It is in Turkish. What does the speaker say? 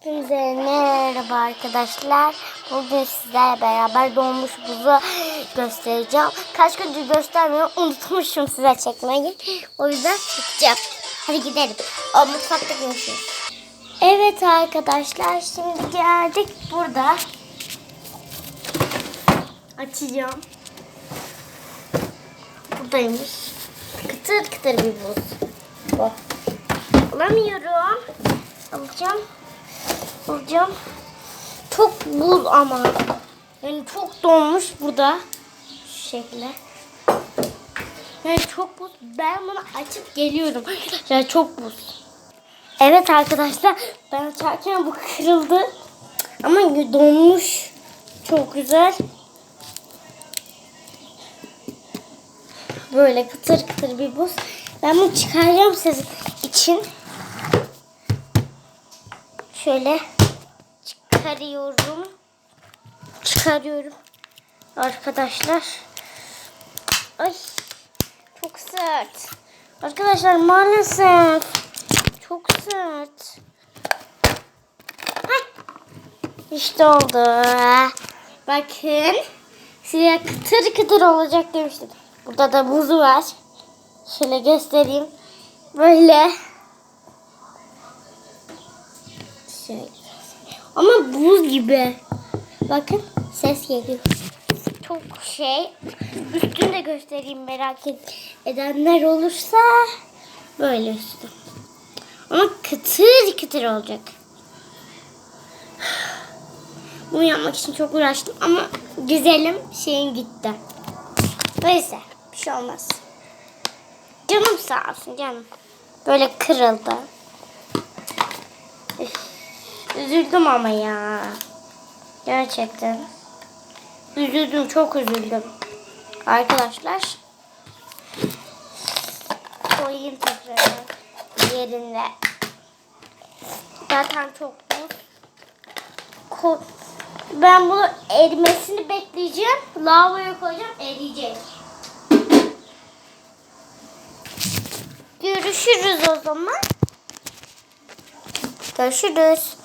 Hepinize merhaba arkadaşlar. Bugün sizlerle beraber donmuş buzu göstereceğim. Kaç gündür göstermiyorum. Unutmuşum size çekmeyi. O yüzden çekeceğim. Hadi gidelim. O mutfakta görüşürüz. Evet arkadaşlar şimdi geldik burada. Açacağım. Buradaymış. Kıtır kıtır bir buz. Bu. Alamıyorum. Alacağım. Alacağım. Çok buz ama. Yani çok donmuş burada. Şu şekilde. Yani çok buz. Ben bunu açıp geliyorum. Yani çok buz. Evet arkadaşlar. Ben açarken bu kırıldı. Ama donmuş. Çok güzel. Böyle kıtır kıtır bir buz. Ben bunu çıkaracağım sizin için. Şöyle çıkarıyorum. Çıkarıyorum. Arkadaşlar. Ay çok sert. Arkadaşlar maalesef çok sert. Ay. İşte oldu. Bakın. Size kıtır kıtır olacak demiştim. Burada da buzu var. Şöyle göstereyim. Böyle. Şöyle. Ama buz gibi. Bakın ses geliyor. Çok şey. Üstünü de göstereyim merak edenler olursa. Böyle üstü. Ama kıtır kıtır olacak. Bunu yapmak için çok uğraştım ama güzelim şeyin gitti. Neyse bir şey olmaz. Canım sağ olsun canım. Böyle kırıldı. Üzüldüm ama ya. Gerçekten. Üzüldüm çok üzüldüm. Arkadaşlar. Koyayım tekrar yerine. Zaten çok bu. Ko- ben bunu erimesini bekleyeceğim. Lavaboya koyacağım eriyecek. Görüşürüz o zaman. Görüşürüz.